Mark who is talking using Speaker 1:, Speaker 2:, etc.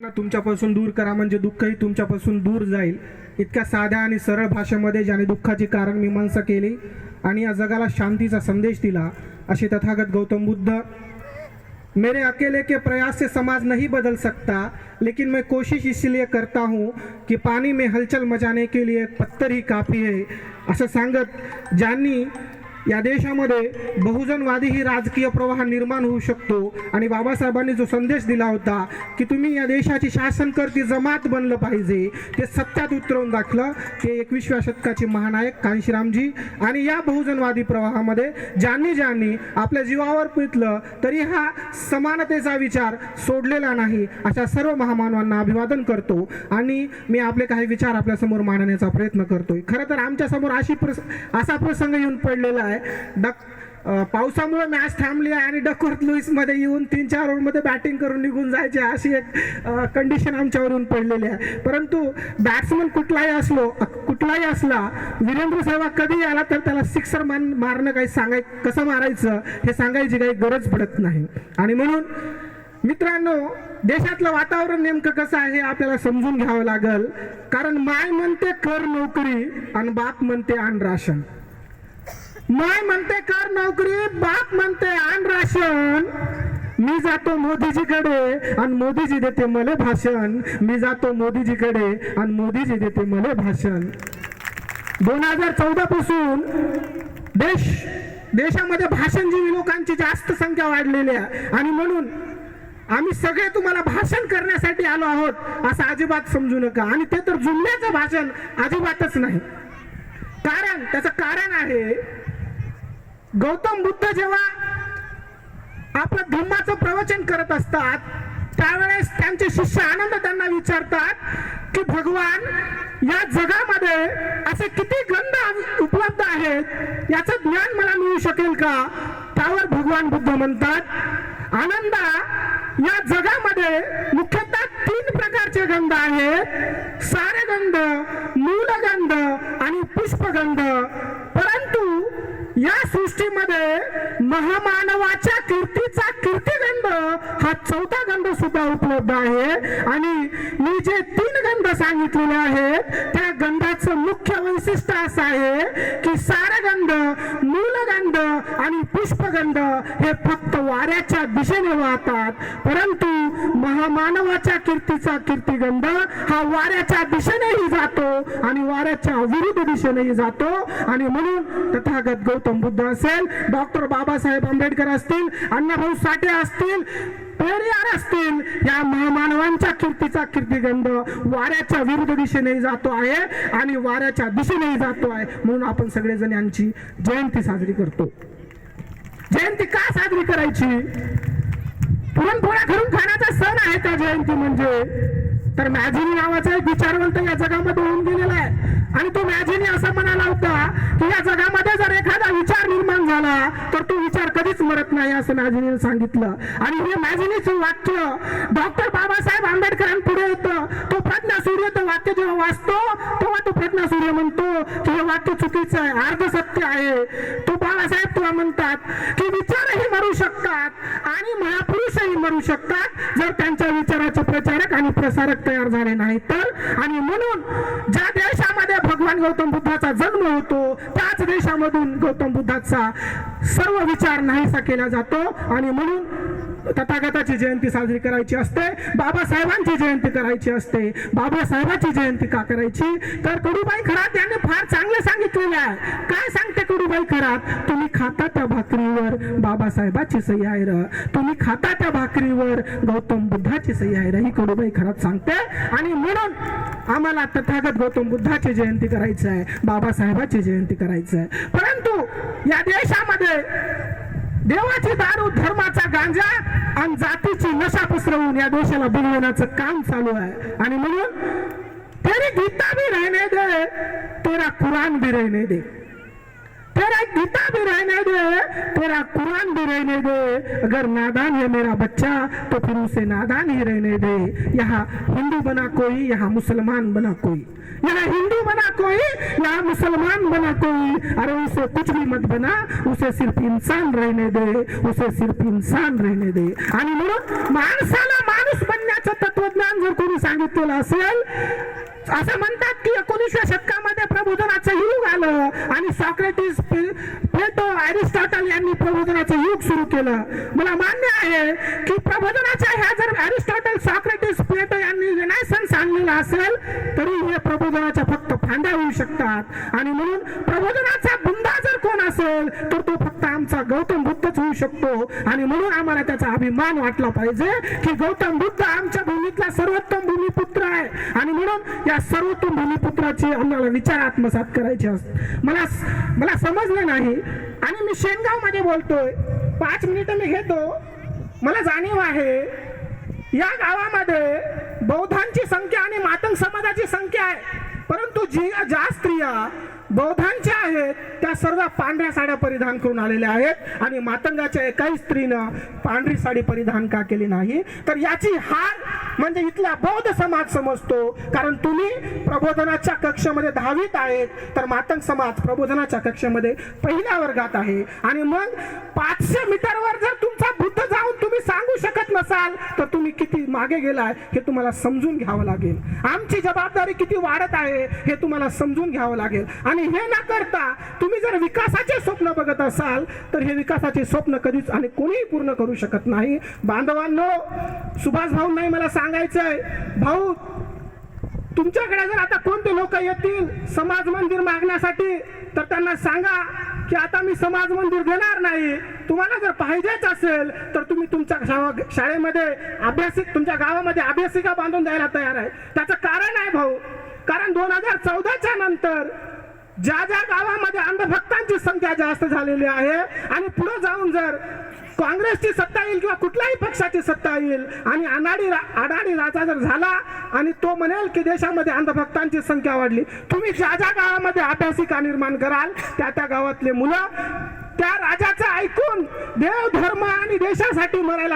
Speaker 1: तुमच्यापासून दूर करा म्हणजे दुःखही तुमच्यापासून दूर जाईल. इतक्या साध्या आणि सरळ भाषेमध्ये ज्याने दुःखाची कारण मीमांसा केली आणि या जगाला शांतीचा संदेश दिला असे तथागत गौतम बुद्ध मेरे अकेले के प्रयास से समाज नहीं बदल सकता लेकिन मैं कोशिश इसलिए करता हूँ कि पानी में हलचल मचाने के लिए पत्थर ही काफी है। असं सांगत ज्यांनी या देशामध्ये बहुजनवादी ही राजकीय प्रवाह निर्माण होऊ शकतो. आणि बाबासाहेबांनी जो संदेश दिला होता की तुम्ही या देशाची शासनकर्ती जमात बनलं पाहिजे ते सत्यात उतरवून दाखलं. ते एकविसव्या शतकाचे महानायक कांशीरामजी आणि या बहुजनवादी प्रवाहामध्ये ज्यांनी ज्यांनी आपल्या जीवावर पितलं तरी हा समानतेचा विचार सोडलेला नाही अशा सर्व महामानवांना अभिवादन करतो. आणि मी आपले काही विचार आपल्यासमोर मांडण्याचा प्रयत्न करतोय. खरं तर आमच्यासमोर अशी प्रस असा प्रसंग येऊन पडलेला आहे डक पावसामुळे मॅच थांबली आहे आणि डकवर्थ लुईसमध्ये येऊन तीन चार ओव्हरमध्ये बॅटिंग करून निघून जायचे अशी एक कंडिशन आमच्यावरून पडलेली आहे. परंतु बॅट्समन कुठलाही असलो कुठलाही असला वीरेंद्र सेहवाग कधी आला तर त्याला सिक्सर मान मारणं काही सांगाय कसं मारायचं हे सांगायची काही गरज पडत नाही. आणि म्हणून मित्रांनो देशातलं वातावरण नेमकं कसं आहे आपल्याला समजून घ्यावं लागल. कारण माय म्हणते कर नोकरी आणि बाप म्हणते आण राशन. माय म्हणते कर नोकरी बाप म्हणते आण राशन. मी जातो मोदीजीकडे आणि मोदीजी देते मले भाषण. मी जातो मोदीजीकडे आणि मोदीजी देते मले भाषण. दोन हजार चौदा पासून देश देशामध्ये भाषणजीवी लोकांची जास्त संख्या वाढलेली आहे. आणि म्हणून आम्ही सगळे तुम्हाला भाषण करण्यासाठी आलो आहोत असं अजिबात समजू नका. आणि ते तर जुमल्याचं भाषण अजिबातच नाही. कारण त्याचं कारण आहे गौतम बुद्ध जेव्हा आपलं धम्माचं प्रवचन करत असतात त्यावेळेस त्यांचे शिष्य आनंद त्यांना विचारतात की भगवान या जगामध्ये असे किती गंध उपलब्ध आहेत? याचं ज्ञान मला मिळू शकेल का? त्यावर भगवान बुद्ध म्हणतात आनंदा या जगामध्ये मुख्यतः तीन प्रकारचे गंध आहेत. सारे गंध मूलगंध आणि पुष्पगंध. या सृष्टीमध्ये महामानवाच्या कीर्तीचा कीर्तिगंध हा चौथा गंध सुद्धा उपलब्ध आहे. आणि मी जे तीन गंध सांगितलेले आहेत त्या गंधाचं मुख्य वैशिष्ट्य असं आहे की सारगंध मूलगंध आणि पुष्पगंध हे फक्त वाऱ्याच्या दिशेने वाहतात. परंतु महामानवाच्या कीर्तीचा कीर्तिगंध हा वाऱ्याच्या दिशेनेही जातो आणि वाऱ्याच्या विरुद्ध दिशेनेही जातो. आणि म्हणून तथागत गौतम बुद्ध असेल डॉक्टर बाबासाहेब आंबेडकर असतील अण्णाभाऊ साठे असतील पेरियार असतील या महामानवांच्या कीर्तीचा कीर्तिगंध वाऱ्याच्या विरुद्ध दिशेनेही जातो आहे आणि वाऱ्याच्या दिशेनेही जातो आहे. म्हणून आपण सगळेजण यांची जयंती साजरी करतो. जयंती का साजरी करायची? पुरणपोळ्या घरून खाण्याचा सण आहे त्या जयंती म्हणजे? तर मॅझिनी नावाचा एक विचारवंत या जगामध्ये होऊन गेलेला आहे. आणि तो मॅझिनी असं म्हणाला होता की या जगामध्ये जर एखादा विचार निर्माण झाला तर तो विचार कधीच मरत नाही असं मॅझिनीने सांगितलं. आणि हे मॅझिनीचं वाक्य डॉक्टर बाबासाहेब आंबेडकरांपुढे येतं. तो प्रज्ञा सूर्य तो वाक्य जेव्हा वाचतो तेव्हा तो प्रज्ञा सूर्य म्हणतो की हे वाक्य चुकीचं आहे अर्ध सत्य आहे. तो बाबासाहेब तुला म्हणतात की विचारही मरू शकतात आणि महापुरुषही मरू शकतात जर त्यांच्या विचाराचे प्रचारक आणि प्रसारक तयार झाले नाही तर. आणि म्हणून ज्या देशामध्ये भगवान गौतम बुद्धाचा जन्म होतो त्याच देशामधून गौतम बुद्धाचा सर्व विचार नाहीसा केला जातो. आणि म्हणून तथागताची जयंती साजरी करायची असते. बाबासाहेबांची जयंती करायची असते. बाबासाहेबांची जयंती का करायची? तर कडूबाई खरात यांनी फार चांगलं सांगितलेलं आहे. काय सांगते कडूबाई खरात? तुम्ही खाता त्या भाकरीवर बाबासाहेबाची सही आहे र. तुम्ही खाता त्या भाकरीवर गौतम बुद्धाची सही आहे र. ही कडूबाई खरात सांगते. आणि म्हणून आम्हाला तथागत गौतम बुद्धाची जयंती करायची आहे बाबासाहेबाची जयंती करायची आहे परंतु या देशामध्ये देवाची दारू धर्माचा गांजा आणि जातीची नशा पसरवून या देशाला बनवण्याचं काम चालू आहे. आणि म्हणून तेरी गीता भी रहने दे तेरा कुरान भी रहने दे. तेरा गीता भी रहने दे तेरा कुरान भी रहने दे। अगर नादान है मेरा बच्चा तो फिर उसे नादान ही रहने दे। यहाँ हिंदू बना कोई यहाँ मुसलमान बना कोई। यहाँ हिंदू बना कोई यहाँ मुसलमान बना कोई। अरे उसे कुछ भी मत बना उसे सिर्फ इंसान रहने दे उसे सिर्फ इंसान रहने दे। आणि म्हणून माणसाला माणूस बनण्याचं तत्वज्ञान जर कोणी सांगितलेलं असेल असं म्हणतात की एकोणीसव्या शतकामध्ये प्रबोधनाचं युग आलं आणि सॉक्रेटिस प्लेटो अरिस्टॉटल यांनी प्रबोधनाचं युग सुरू केलं. मला मान्य आहे की प्रबोधनाच्या ह्या जर अरिस्टॉटल सॉक्रेटिस प्लेटो यांनी विनायसन सांगलेलं असेल तरी हे प्रबोधनाच्या फक्त फांद्या होऊ शकतात. आणि म्हणून प्रबोधनाचा बुंदा जर कोण असेल तर तो फक्त आमचा गौतम बुद्धच होऊ शकतो. आणि म्हणून आम्हाला त्याचा अभिमान वाटला पाहिजे की गौतम बुद्ध आमच्या भूमीतला सर्वोत्तम भूमिपुत्र आहे. आणि म्हणून या सर्वोत्तम भूमिपुत्राचे आम्हाला विचार आत्मसात करायचे असतात मला मला समजलं नाही. आणि मी शेनगावमध्ये बोलतोय. पाच मिनिटं मी घेतो. मला जाणीव आहे या गावामध्ये बौद्धांची संख्या आणि मातंग समाजाची संख्या आहे. परंतु जी ज्या स्त्रिया बौद्धांच्या आहेत सर्व पांढऱ्या साड्या परिधान करून आलेल्या आहेत आणि मातंगाच्या एकाही स्त्रीनं पांढरी साडी परिधान का केली नाही? तर याची हार म्हणजे इथला बौद्ध समाज समजतो. कारण तुम्ही प्रबोधनाच्या कक्षेमध्ये दहावीत आहेत तर मातंग समाज प्रबोधनाच्या कक्षेमध्ये पहिल्या वर्गात आहे. आणि मग पाचशे मीटरवर जर तुमचा बुद्ध तुम्ही सांगू शकत नसाल तर तुम्ही किती मागे गेलाय हे तुम्हाला समजून घ्यावं लागेल. आमची जबाबदारी किती वाढत आहे हे तुम्हाला समजून घ्यावं लागेल. आणि हे न करता तुम्ही जर विकासाचे स्वप्न बघत असाल तर हे विकासाचे स्वप्न कधीच आणि कोणीही पूर्ण करू शकत नाही. बांधवांनो सुभाष भाऊ नाही मला सांगायचंय. भाऊ तुमच्याकडे जर आता कोणते लोक येतील समाज मंदिर मागण्यासाठी तर त्यांना सांगा. की आता मी समाज मंदिर देणार नाही. तुम्हाला जर पाहिजेच असेल तर तुम्ही तुमच्या शाळेमध्ये अभ्यासिक तुमच्या गावामध्ये अभ्यासिका बांधून द्यायला तयार आहे. त्याचं कारण आहे भाऊ. कारण दोन हजार चौदाच्या नंतर ज्या ज्या गावामध्ये अंधभक्तांची संख्या जास्त झालेली आहे आणि पुढे जाऊन जर काँग्रेसची सत्ता येईल किंवा कुठल्याही पक्षाची सत्ता येईल आणि अनाडी रा- अडाणी राजा जर झाला आणि तो म्हणेल की देशामध्ये अंधभक्तांची संख्या वाढली तुम्ही ज्या ज्या गावामध्ये अभ्यासिका निर्माण कराल त्या त्या गावातले मुलं त्या राजाचं ऐकून देव धर्म आणि देशासाठी मरायला